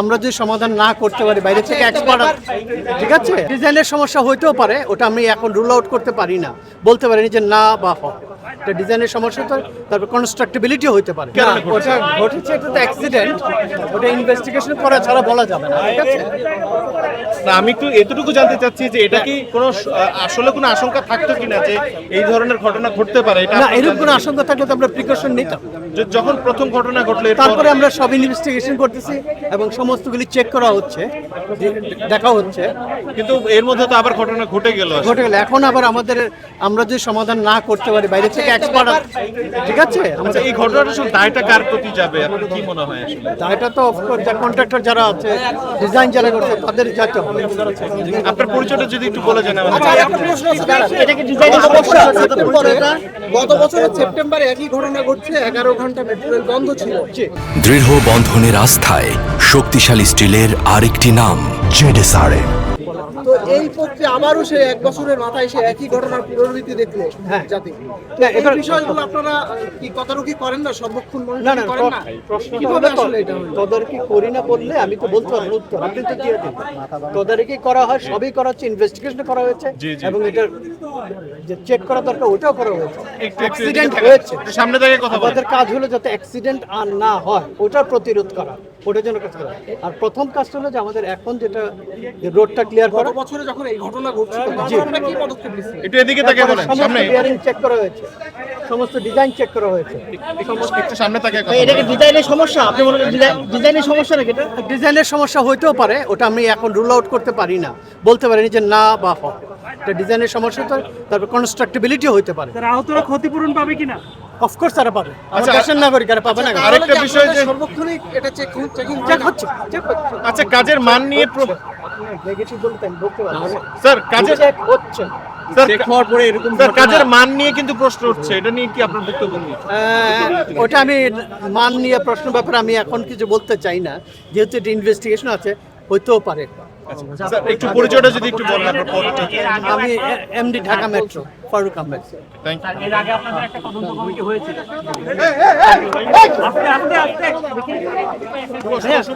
আমরা যদি সমাধান না করতে পারি বাইরে থেকে এক্সপার্ট ঠিক আছে? ডিজাইনের সমস্যা হইতেও পারে ওটা আমি এখন রুল আউট করতে পারি না। বলতে পারিনি যে না বা হ। এটা ডিজাইনের সমস্যা তো তারপর কনস্ট্রাক্টিবিলিটি হতে পারে। না, ওটা ঘটেছে এটা তো অ্যাক্সিডেন্ট ওটা ইনভেস্টিগেশন করা ছাড়া বলা যাবে না ঠিক আছে? না আমি একটু এতটুকু জানতে চাচ্ছি যে এটা কি কোনো আসলে কোনো আশঙ্কা থাকতো কিনা যে এই ধরনের ঘটনা ঘটতে পারে? এটা না এরকম কোনো আশঙ্কা থাকলে তো আমরা প্রিকশন নিতাম। যখন প্রথম ঘটনা ঘটলো তারপরে আমরা সব ইনভেস্টিগেশন করতেছি এবং সমস্তগুলি চেক করা হচ্ছে দেখা হচ্ছে। কিন্তু এর মধ্যে তো আবার ঘটনা ঘটে গেল। ঘটে গেল। এখন আবার আমাদের আমরা যদি সমাধান না করতে পারি বাইরে থেকে এক্সপার্ট ঠিক আছে? আচ্ছা এই ঘটনাটা আসলে দায়টা কার প্রতি যাবে? আপনার কি মনে হয় আসলে? এটা তো অফকোর্স যা কন্ট্রাক্টর যারা আছে ডিজাইন যারা করছে তাদের যাইতে হবে। আপনার পরিচয়টা যদি একটু বলে জানাবেন এটা কি ডিজাইনের সমস্যা গত বছরের সেপ্টেম্বরে একই ঘটনা ঘটছে এগারো ঘণ্টা মেট্রো রেল বন্ধ ছিল। দৃঢ় বন্ধনের আস্থায় শক্তিশালী স্টিলের আরেকটি নাম জেডেসআরএম। তো এই পক্ষে আবারও সে এক বছরের মাথায় সে একই ঘটনার পুনরাবৃত্তি দেখল হ্যাঁ। জাতি। না, এই এবার- বিষয়গুলো আপনারা কি তদারকি করেন না? সর্বক্ষণ না না করেন না? কীভাবে আসলে এটা তদারকি করি না বললে আমি তো বলতে পারব উত্তর। আপনি তো দিয়ে দিন। তদারকি করা হয় সবই করা হচ্ছে ইনভেস্টিগেশন করা হয়েছে। এবং এটা যে চেক করা দরকার ওটাও করা হয়েছে। অ্যাক্সিডেন্ট হয়েছে। সামনে থেকে কথা আমাদের কাজ হলো যাতে অ্যাক্সিডেন্ট আর না হয় ওটার প্রতিরোধ করা ওটার জন্য কাজ করা। আর প্রথম কাজটা হলো যে আমাদের এখন যেটা রোডটা ক্লিয়ার গত করা বছরে যখন এই ঘটনা ঘটছিল আমরা কি পদক্ষেপ নিচ্ছি? একটু এদিকে তাকিয়ে বলেন সামনে। চেক করা হয়েছে। সমস্ত ডিজাইন চেক করা হয়েছে। একটু সামনে তাকে এটা কি ডিজাইনের সমস্যা? আপনি মনে ডিজাইনের সমস্যা নাকি এটা? ডিজাইনের সমস্যা হইতেও পারে ওটা আমি এখন রুল আউট করতে পারি না। বলতে পারিনি যে না বা হ। এটা ডিজাইনের সমস্যা তো তারপর কনস্ট্রাক্টিবিলিটি হতে পারে। তারা আহতরা ক্ষতিপূরণ পাবে কিনা? অফকোর্স তারা পাবে। আমার আচ্ছা, দেশের নাগরিকেরা পাবে না আরেকটা বিষয় যে- সর্বক্ষণিক এটা চেক চেকিং চেক হচ্ছে। আচ্ছা কাজের মান নিয়ে প্র- নেগেটিভ বলতে আমি বলতে পারব চেক স্যার, কাজের মান নিয়ে কিন্তু প্রশ্ন উঠছে এটা নিয়ে কি আপনার বক্তব্য ওটা আমি মান নিয়ে প্রশ্ন ব্যাপারে আমি এখন কিছু বলতে চাই না যেহেতু এটা ইনভেস্টিগেশন আছে হইতেও পারে স্যার একটু পরিচয়টা যদি একটু বলেন আপনার পদটা আমি MD Dhaka metro Faruk Ahmed thank you এর আগে আপনাদের একটা তদন্ত কমিটি হয়েছিল আস্তে আস্তে আস্তে